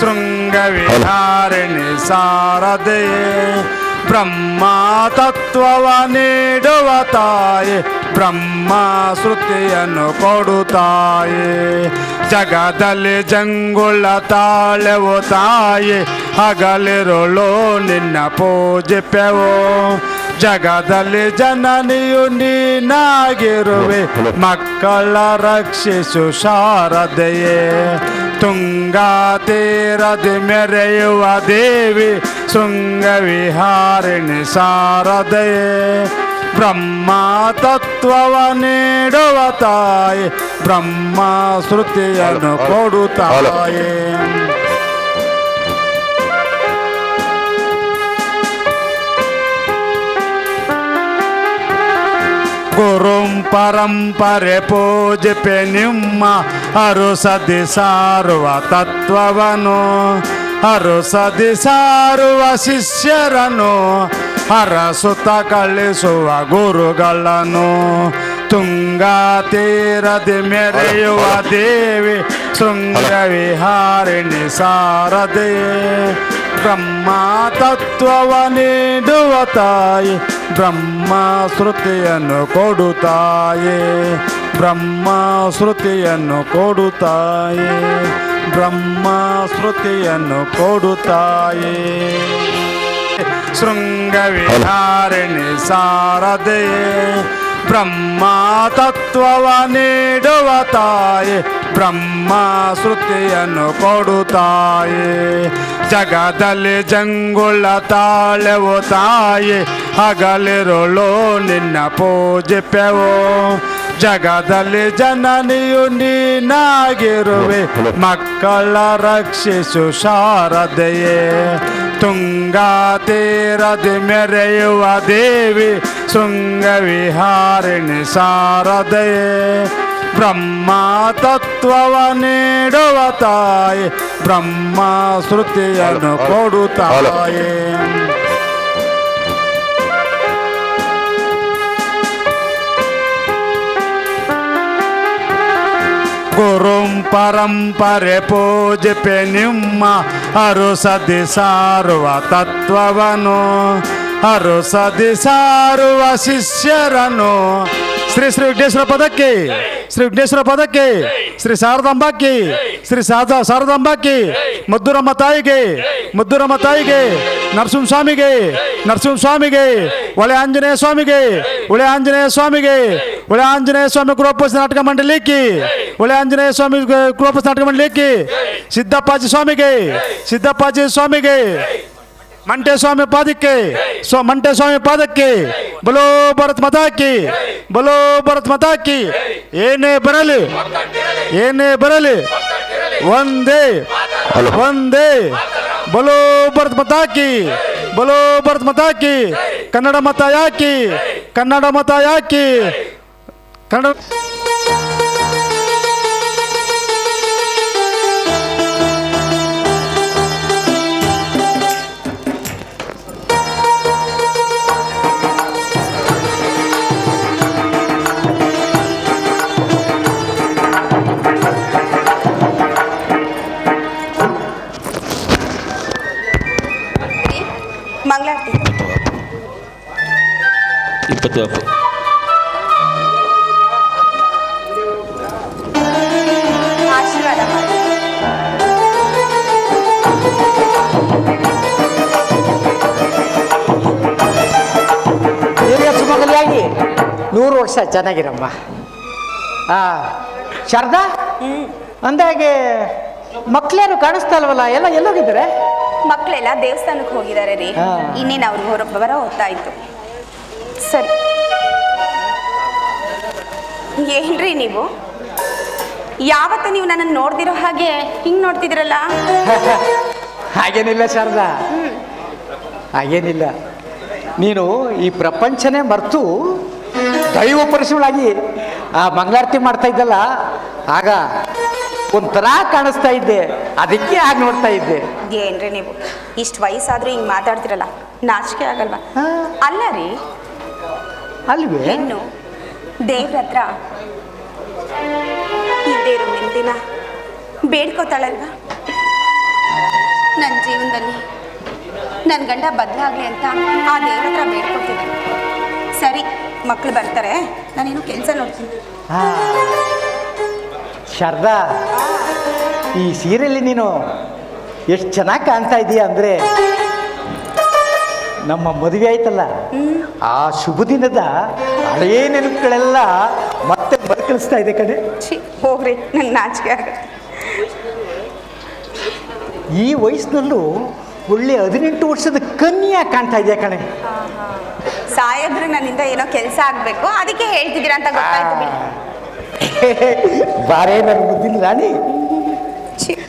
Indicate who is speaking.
Speaker 1: ಶೃಂಗವಿಹಾರಿಣಿ ಸಾರದೆಯೇ ಬ್ರಹ್ಮ ತತ್ವವ ನೀಡುವ ತಾಯಿ ಬ್ರಹ್ಮ ಶ್ರುತಿಯನ್ನು ಕೊಡುತ್ತಾಯಿ ಜಗದಲ್ಲಿ ಜಂಗುಳ ತಾಳೆವು ತಾಯಿ, ಹಗಲಿರುಳು ನಿನ್ನ ಪೂಜಿಪೆವು. ಜಗದಲ್ಲಿ ಜನನಿಯು ನೀನಾಗಿರುವೆ, ಮಕ್ಕಳ ರಕ್ಷಿಸು ಶಾರದೆಯೇ. ತುಂಗಾ ತೀರದಿ ಮೆರೆಯುವ ದೇವಿ ಶೃಂಗವಿಹಾರಿಣಿ ಶಾರದೆಯೇ ಬ್ರಹ್ಮ ತತ್ವವ ನೀಡುವ ತಾಯಿ ಬ್ರಹ್ಮ ಶ್ರುತಿಯನ್ನು ಕೊಡುತ್ತಾಯೇ ಗುರುಂ ಪರಂಪರೆ ಪೂಜಿಪೆ ನಿಮ್ಮ ಅರುಸದಿ ಸಾರುವ ತತ್ವವನು ಅರುಸದಿ ಸಾರುವ ಶಿಷ್ಯರನು ಹರಸುತ್ತ ಕಳಿಸುವ ಗುರುಗಳನ್ನು ತುಂಗಾ ತೀರದಿ ಮೆರೆಯುವ ದೇವಿ ಶೃಂಗವಿಹಾರಿಣಿ ಸಾರದೆ ಬ್ರಹ್ಮ ತತ್ವವ ನೀಡುವ ತಾಯಿ ಬ್ರಹ್ಮ ಶ್ರುತಿಯನ್ನು ಕೊಡುತ್ತಾಯೇ ಬ್ರಹ್ಮ ಶ್ರುತಿಯನ್ನು ಕೊಡುತ್ತಾಯೇ ಬ್ರಹ್ಮ ಶ್ರುತಿಯನ್ನು ಕೊಡುತ್ತಾಯೇ ಶೃಂಗವಿಹಾರಿಣಿ ಸಾರದೆಯೇ ಬ್ರಹ್ಮ ತತ್ವವ ನೀಡುವ ತಾಯಿ ಬ್ರಹ್ಮ ಶ್ರುತಿಯನ್ನು ಕೊಡುತ್ತಾಯಿ ಜಗದಲ್ಲಿ ಜಂಗುಳ ತಾಳೆವು ತಾಯಿ ಹಗಲಿರುಳು ನಿನ್ನ ಪೂಜಿಪೆವು. ಜಗದಲ್ಲಿ ಜನನಿಯು ನೀನಾಗಿರುವೆ. ಮಕ್ಕಳ ರಕ್ಷಿಸು ಶಾರದೆಯೇ. ತುಂಗಾ ತೀರದಿ ಮೆರೆಯುವ ದೇವಿ ಶೃಂಗವಿಹಾರಿಣಿ ಶಾರದೆಯೇ. ಬ್ರಹ್ಮ ತತ್ವವ ನೀಡುವ ತಾಯಿ ಬ್ರಹ್ಮ ಶ್ರುತಿಯನ್ನು ಕೊಡುತ್ತಾಯೇ ಪರಂಪರೆ ಪೂಜಿಪೆ ನಿಮ್ಮ ಅರುಸದಿ ಸಾರುವ ತತ್ವವನು. ಅರುಸದಿ ಸಾರುವ ಶಿಷ್ಯರನು. ಶ್ರೀ ಶ್ರೀ ವಿಘ್ನೇಶ್ವರ ಪದಕ್ಕೆ, ಶ್ರೀ ವಿಘ್ನೇಶ್ವರ ಪದಕ್ಕೆ, ಶ್ರೀ ಶಾರದಾಂಬಾಕಿ ಶ್ರೀ ಶಾರದಾ ಶಾರದಾಂಬಾಕಿ ಮದ್ದೂರಮ್ಮ ತಾಯಿಗೆ ಮದ್ದೂರಮ್ಮ ತಾಯಿಗೆ ನರಸಿಂಹ ಸ್ವಾಮಿಗೆ ನರಸಿಂಹ ಸ್ವಾಮಿಗೆ ಒಳೆ ಆಂಜನೇಯ ಸ್ವಾಮಿಗೆ ಒಳೆ ಆಂಜನೇಯ ಸ್ವಾಮಿಗೆ ಒಳೆ ಆಂಜನೇಯ ಸ್ವಾಮಿ ಗೃಹಪೋಷ ನಾಟಕ ಮಂಡಳಿಕ್ಕೆ ಒಳ್ಳೆ ಆಂಜನೇಯ ಸ್ವಾಮಿ ಗೃಹಪೋಷ ನಾಟಕ ಮಂಡಳಿಕ್ಕೆ ಸಿದ್ದಪ್ಪಾಜಿ ಸ್ವಾಮಿಗೆ ಸಿದ್ದಪ್ಪಾಜಿ ಸ್ವಾಮಿಗೆ ಮಂಟೆ ಸ್ವಾಮಿ ಪಾದಕ್ಕೆ ಸ್ವ ಮಂಟೆ ಸ್ವಾಮಿ ಪಾದಕ್ಕೆ ಬಲೋ ಭರತ್ ಮತಾಕಿ ಬಲೋ ಭರತ್ ಮತಾಕಿ ಏನೇ ಬರಲಿ ಏನೇ ಬರಲಿ ಒಂದೇ ಒಂದೇ ಬಲೋ ಭರತ್ ಮತಾಕಿ ಬಲೋ ಭರತ್ ಮತಾಕಿ ಕನ್ನಡ ಮತ ಯಾಕಿ ಕನ್ನಡ ಮತ ಯಾಕಿ ಕನ್ನಡ
Speaker 2: ಮಂಗಳಾರತಿ
Speaker 3: ಇಪ್ಪತ್ತು
Speaker 4: ನೂರು ವರ್ಷ ಚೆನ್ನಾಗಿರಮ್ಮ. ಆ ಶಾರದಾ? ಅಂದಾಗೆ ಮಕ್ಕಳ್ಯಾರು ಕಾಣಿಸ್ತಾ ಇಲ್ವಲ್ಲ ಎಲ್ಲ ಎಲ್ಲೋಗಿದ್ದಾರೆ?
Speaker 2: ಮಕ್ಕಳೆಲ್ಲ ದೇವಸ್ಥಾನಕ್ಕೆ ಹೋಗಿದ್ದಾರೆ ರೀ.
Speaker 4: ಹಾ.
Speaker 2: ಇನ್ನೇನು ಅವ್ರು ಹೊರ ಬರೋ ಹೊತ್ತಾಯ್ತು. ಸರಿ. ಏನ್ರಿ ನೀವು? ಯಾವತ್ತು ನೀವು ನನ್ನನ್ನು ನೋಡ್ದಿರೋ ಹಾಗೆ ಹಿಂಗ್ ನೋಡ್ತಿದ್ರಲ್ಲ
Speaker 4: ಹಾಗೇನಿಲ್ಲ ಶಾರದಾ. ಹಾಗೇನಿಲ್ಲ. ನೀನು ಈ ಪ್ರಪಂಚನೇ ಮರೆತು ದೈವ ಪರಿಶುಳಾಗಿ ಆ ಮಂಗಳಾರತಿ ಮಾಡ್ತಾ ಇದ್ದಲ್ಲ ಆಗ ಒಂಥರ ಕಾಣಿಸ್ತಾ ಇದ್ದೆ. ಅದಕ್ಕೆ ಆಗ ನೋಡ್ತಾ ಇದ್ದೆ.
Speaker 2: ಏನ್ರಿ ನೀವು? ಇಷ್ಟು ವಯಸ್ಸಾದ್ರೂ ಹಿಂಗೆ ಮಾತಾಡ್ತಿರಲ್ಲ. ನಾಚಿಕೆ ಆಗಲ್ವಾ? ಅಲ್ಲ ರೀ.
Speaker 4: ಅಲ್ವೇ?
Speaker 2: ಹೆಣ್ಣು ದೇವ್ರ ಹತ್ರ ಇದ್ದೇ ಇರೋ ನೆಮ್ಮದಿನ ಬೇಡ್ಕೋತಾಳಲ್ವಾ? ನನ್ನ ಜೀವನದಲ್ಲಿ ನನ್ನ ಗಂಡ ಬದಲಾಗಲಿ ಅಂತ ಆ ದೇವ್ರ ಹತ್ರ ಬೇಡ್ಕೊತೀನಿ ಸರಿ ಮಕ್ಕಳು ಬರ್ತಾರೆ. ನಾನೇನು ಕೆಲಸ ನೋಡ್ತೀನಿ.
Speaker 4: ಆ, ಶಾರದಾ ಈ ಸೀರೆಯಲ್ಲಿ ನೀನು ಎಷ್ಟು ಚೆನ್ನಾಗಿ ಕಾಣ್ತಾ ಇದೀಯ ಅಂದರೆ ನಮ್ಮ ಮದುವೆ ಆಯ್ತಲ್ಲ? ಆ ಶುಭ ದಿನದ ಹಳೆಯ ನೆನಪುಗಳೆಲ್ಲ ಮತ್ತೆ ಮರುಕಳಿಸ್ತಾ ಇದೆ ಕಣೆ.
Speaker 2: ಛೀ ಹೋಗ್ರಿ ನನ್ನ ನಾಚಿಕೆ ಆಗುತ್ತೆ.
Speaker 4: ಈ ವಯಸ್ಸಿನಲ್ಲೂ ಒಳ್ಳೆ ಹದಿನೆಂಟು ವರ್ಷದ ಕನ್ಯಾ ಕಾಣ್ತಾ ಇದೆಯಾ ಕಣೆ?
Speaker 2: ಸಾಯೋದ್ರೆ ನನ್ನಿಂದ ಏನೋ ಕೆಲಸ ಆಗಬೇಕು. ಅದಕ್ಕೆ ಹೇಳ್ತಿದ್ದೀರಾ ಅಂತ ಗೊತ್ತಾಯ್ತು ಬಿಡಿ.
Speaker 4: ಬಾರೇ ನನ್ನ ರಾಣಿ.